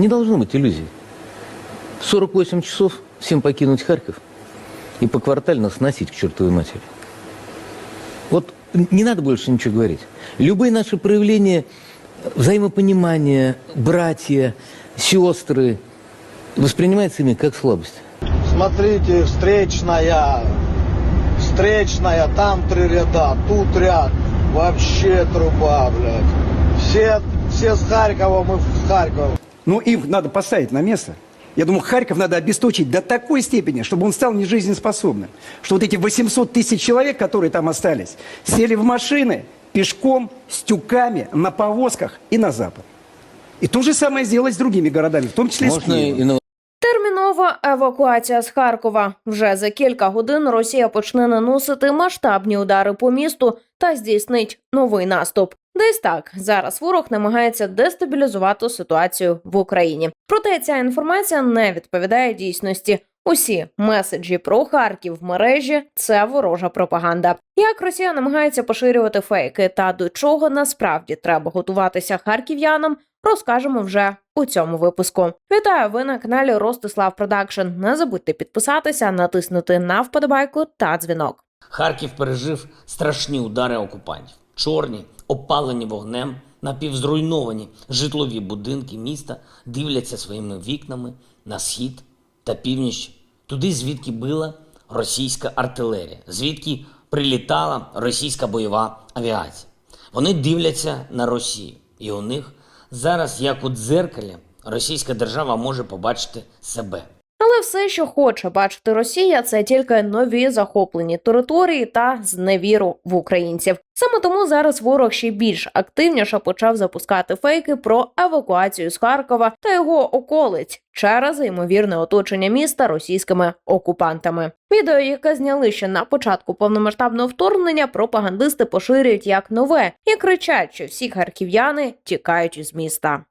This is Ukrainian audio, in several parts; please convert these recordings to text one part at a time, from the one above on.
Не должно быть иллюзий. В 48 часов всем покинуть Харьков и поквартально сносить к чертовой матери. Вот не надо больше ничего говорить. Любые наши проявления взаимопонимания, братья, сестры, воспринимаются ими как слабость. Смотрите, встречная, встречная, там три ряда, тут ряд, вообще труба, блядь. Все, все с Харькова, мы с Харькова. Ну, их надо поставить на место. Я думаю, Харьков надо обесточить до такой степени, чтобы он стал нежизнеспособным. Что вот эти 800 тысяч человек, которые там остались, сели в машины пешком, с тюками, на повозках и на запад. И то же самое сделать с другими городами, в том числе с Можно Киевом. и на Термінова евакуація з Харкова. Вже за кілька годин Росія почне наносити масштабні удари по місту та здійснить новий наступ. Десь так зараз ворог намагається дестабілізувати ситуацію в Україні. Проте ця інформація не відповідає дійсності. Усі меседжі про Харків в мережі це ворожа пропаганда. Як Росія намагається поширювати фейки та до чого насправді треба готуватися харків'янам, розкажемо вже у цьому випуску. Вітаю! Ви на каналі Ростислав Продакшн. Не забудьте підписатися, натиснути на вподобайку та дзвінок. Харків пережив страшні удари окупантів. Чорні, опалені вогнем, напівзруйновані житлові будинки міста дивляться своїми вікнами на схід та північ, туди, звідки била російська артилерія, звідки прилітала російська бойова авіація. Вони дивляться на Росію, і у них зараз, як у дзеркалі, російська держава може побачити себе. Але все, що хоче бачити Росія, це тільки нові захоплені території та зневіру в українців. Саме тому зараз ворог ще більш активніше почав запускати фейки про евакуацію з Харкова та його околиць через ймовірне оточення міста російськими окупантами. Відео, яке зняли ще на початку повномасштабного вторгнення, пропагандисти поширюють як нове і кричать, що всі харків'яни тікають із міста.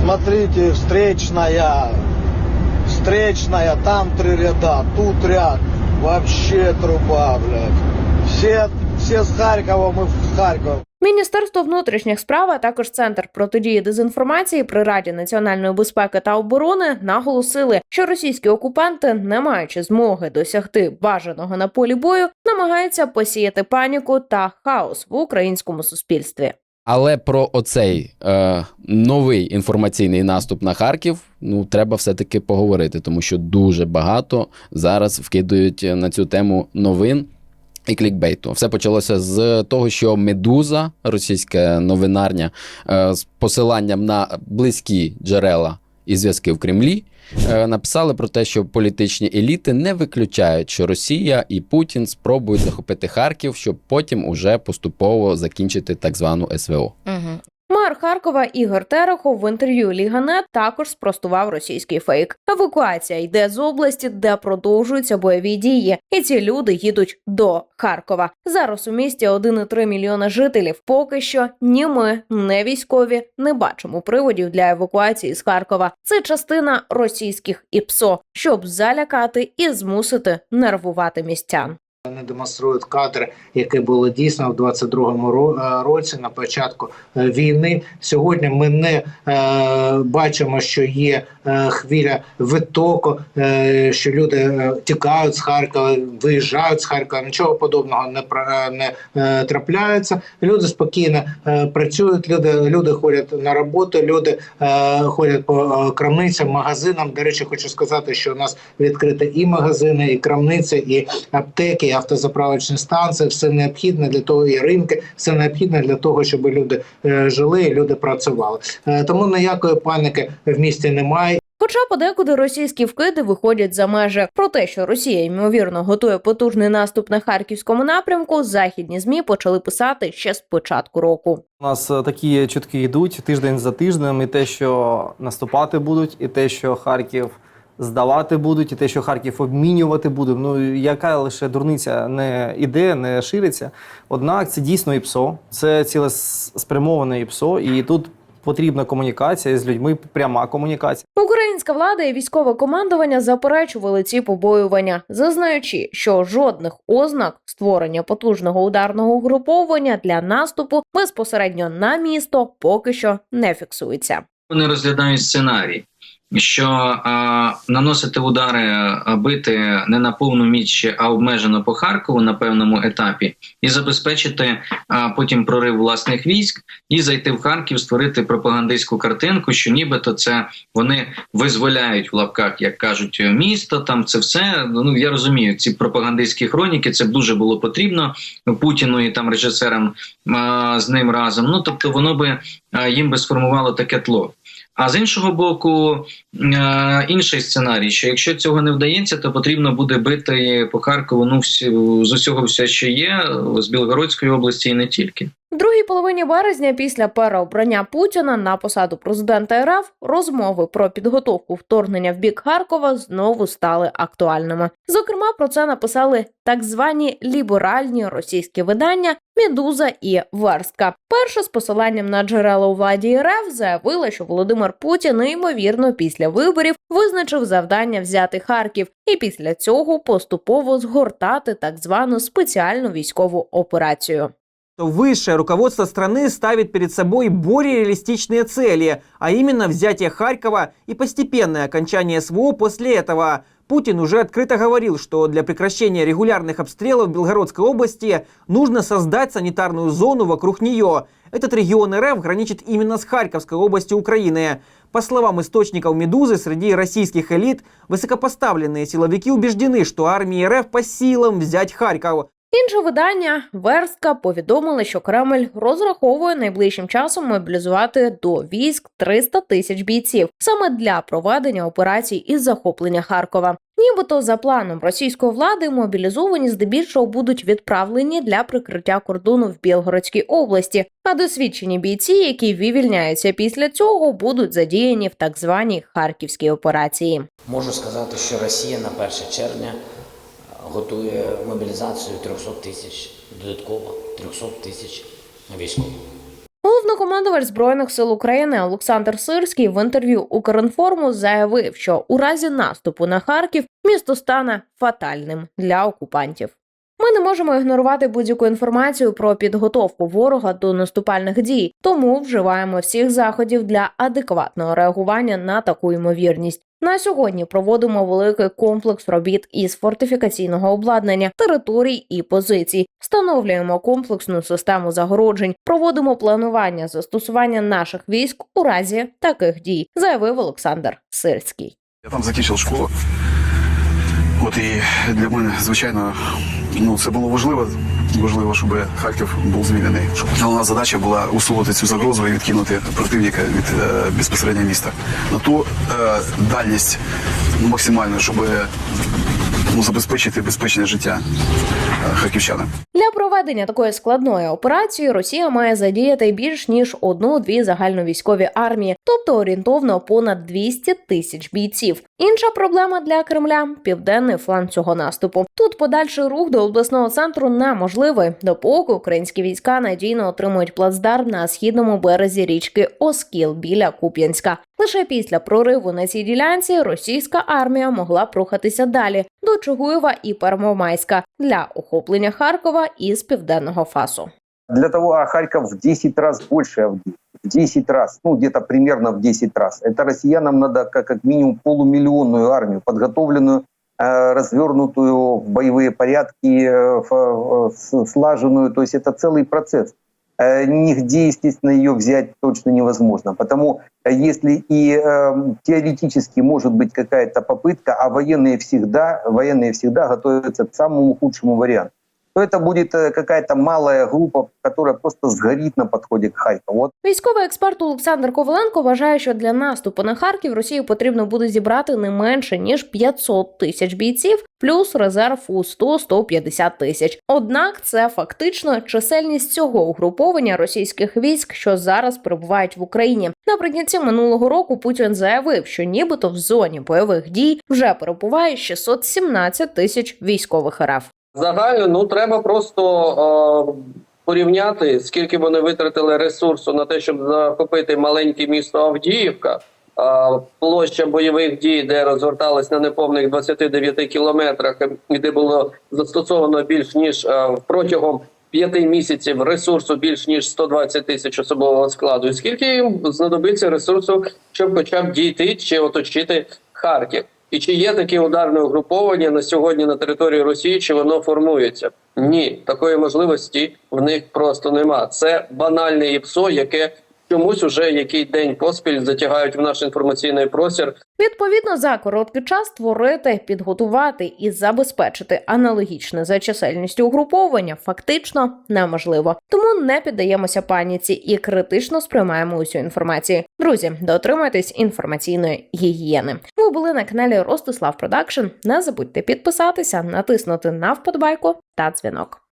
Смотрите, встречная, встречная, там три ряда, тут ряд, вообще труба, блядь. Все, все с Харькова, мы с Харькова. Міністерство внутрішніх справ, а також центр протидії дезінформації при Раді національної безпеки та оборони наголосили, що російські окупанти, не маючи змоги досягти бажаного на полі бою, намагаються посіяти паніку та хаос в українському суспільстві. Але про оцей е, новий інформаційний наступ на Харків ну треба все-таки поговорити, тому що дуже багато зараз вкидують на цю тему новин і клікбейту. Все почалося з того, що Медуза, російська новинарня, е, з посиланням на близькі джерела і зв'язки в Кремлі. е, Написали про те, що політичні еліти не виключають, що Росія і Путін спробують захопити Харків, щоб потім уже поступово закінчити так звану СВО. Мер Харкова Ігор Терехов в інтерв'ю Ліганет також спростував російський фейк. Евакуація йде з області, де продовжуються бойові дії, і ці люди їдуть до Харкова. Зараз у місті 1,3 мільйона жителів. Поки що ні ми, не військові, не бачимо приводів для евакуації з Харкова. Це частина російських ІПСО, щоб залякати і змусити нервувати містян. Вони демонструють кадри, які були дійсно в 22-му е, році на початку е, війни. Сьогодні ми не е, бачимо, що є е, хвиля відтоку, е, що люди е, тікають з Харкова, виїжджають з Харкова. Нічого подобного не не е, трапляється. Люди спокійно е, працюють. Люди люди ходять на роботу, люди е, ходять по крамницям, магазинам. До речі, хочу сказати, що у нас відкриті і магазини, і крамниці, і аптеки, і автозаправочні станції. Все необхідне для того, і ринки, все необхідне для того, щоб люди е, жили і люди працювали. Е, тому ніякої паніки в місті немає. Хоча подекуди російські вкиди виходять за межі про те, що Росія ймовірно готує потужний наступ на харківському напрямку, західні змі почали писати ще з початку року. У нас е, такі чутки йдуть тиждень за тижнем, і те, що наступати будуть, і те, що Харків здавати будуть, і те, що Харків обмінювати будуть. Ну яка лише дурниця не іде, не шириться. Однак це дійсно ІПСО, це цілеспрямоване ІПСО, і тут потрібна комунікація з людьми, пряма комунікація. Українська влада і військове командування заперечували ці побоювання, зазнаючи, що жодних ознак створення потужного ударного угруповання для наступу безпосередньо на місто поки що не фіксується. Вони розглядають сценарій. Що а, наносити удари, а, бити не на повну міч, а обмежено по Харкову на певному етапі, і забезпечити а, потім прорив власних військ, і зайти в Харків, створити пропагандистську картинку, що нібито це вони визволяють в лапках, як кажуть, місто. Там це все. Ну я розумію, ці пропагандистські хроніки. Це дуже було потрібно Путіну і там режисерам а, з ним разом. Ну тобто, воно би а, їм би сформувало таке тло. А з іншого боку, е, інший сценарій, що якщо цього не вдається, то потрібно буде бити по Харкову ну з усього все, що є, з Білгородської області і не тільки. Другій половині березня, після переобрання Путіна на посаду президента РФ, розмови про підготовку вторгнення в бік Харкова знову стали актуальними. Зокрема, про це написали так звані ліберальні російські видання Медуза і Верстка. Перша з посиланням на джерела у владі РФ заявила, що Володимир Путін ймовірно після виборів визначив завдання взяти Харків, і після цього поступово згортати так звану спеціальну військову операцію. То высшее руководство страны ставит перед собой более реалистичные цели, а именно взятие Харькова и постепенное окончание СВО после этого. Путин уже открыто говорил, что для прекращения регулярных обстрелов Белгородской области нужно создать санитарную зону вокруг нее. Этот регион РФ граничит именно с Харьковской областью Украины. По словам источников «Медузы», среди российских элит высокопоставленные силовики убеждены, что армии РФ по силам взять Харьков. Інше видання Верстка повідомили, що Кремль розраховує найближчим часом мобілізувати до військ 300 тисяч бійців саме для проведення операцій із захоплення Харкова. Нібито за планом російської влади мобілізовані здебільшого будуть відправлені для прикриття кордону в Білгородській області, а досвідчені бійці, які вивільняються після цього, будуть задіяні в так званій харківській операції. Можу сказати, що Росія на 1 червня готує мобілізацію 300 тисяч, додатково 300 тисяч військових. Головнокомандувач збройних сил України Олександр Сирський в інтерв'ю Укрінформу заявив, що у разі наступу на Харків місто стане фатальним для окупантів. Ми не можемо ігнорувати будь-яку інформацію про підготовку ворога до наступальних дій, тому вживаємо всіх заходів для адекватного реагування на таку ймовірність. На сьогодні проводимо великий комплекс робіт із фортифікаційного обладнання, територій і позицій. Встановлюємо комплексну систему загороджень, проводимо планування застосування наших військ у разі таких дій, заявив Олександр Сирський. Я там закінчив школу. От і для мене, звичайно, ну це було важливо. Важливо, щоб Харків був звільнений. Головна задача була усунути цю загрозу і відкинути противника від е, безпосередньо міста. На ту е, дальність максимально, щоб ну, забезпечити безпечне життя е, харківчанам. Для проведення такої складної операції Росія має задіяти більш ніж одну-дві загальновійськові армії, тобто орієнтовно понад 200 тисяч бійців. Інша проблема для Кремля південний фланг цього наступу. Тут подальший рух до обласного центру неможливий, допоки українські війська надійно отримують плацдарм на східному березі річки Оскіл біля Куп'янська. Лише після прориву на цій ділянці російська армія могла б рухатися далі до Чугуєва і Первомайська для охоплення Харкова із південного фасу. Для того, а Харьков в 10 раз больше Авдеевки. В 10 раз, ну где-то примерно в 10 раз. Это россиянам надо как, как минимум полумиллионную армию, подготовленную, э, развернутую в боевые порядки, э, э, слаженную. То есть это целый процесс. Э, Нигде, естественно, ее взять точно невозможно. Потому э, если и э, теоретически может быть какая-то попытка, а военные всегда, военные всегда готовятся к самому худшему варианту, то это будет э, какая-то малая группа, которая просто сгорит на подходе к Харькову. Вот Військовий експерт Олександр Коваленко вважає, що для наступу на Харків Росії потрібно буде зібрати не менше ніж 500 тисяч бійців, плюс резерв у 100-150 тисяч. Однак це фактично чисельність цього угруповання російських військ, що зараз перебувають в Україні. Наприкінці минулого року Путін заявив, що нібито в зоні бойових дій вже перебуває 617 тисяч військових РФ. Загально ну треба просто е, порівняти, скільки вони витратили ресурсу на те, щоб захопити маленьке місто Авдіївка. Площа бойових дій, де розгортались на неповних 29 кілометрах, і де було застосовано більш ніж протягом п'яти місяців ресурсу більш ніж 120 тисяч особового складу, і скільки їм знадобиться ресурсу, щоб хоча б дійти чи оточити Харків? І чи є такі ударне угруповання на сьогодні на території Росії? Чи воно формується? Ні, такої можливості в них просто нема. Це банальне ІПСО, яке чомусь уже який день поспіль затягають в наш інформаційний простір Відповідно, за короткий час створити, підготувати і забезпечити аналогічне за чисельністю угруповання фактично неможливо. Тому не піддаємося паніці і критично сприймаємо усю інформацію. Друзі, дотримуйтесь інформаційної гігієни. Ви були на каналі Ростислав Продакшн. Не забудьте підписатися, натиснути на вподобайку та дзвінок.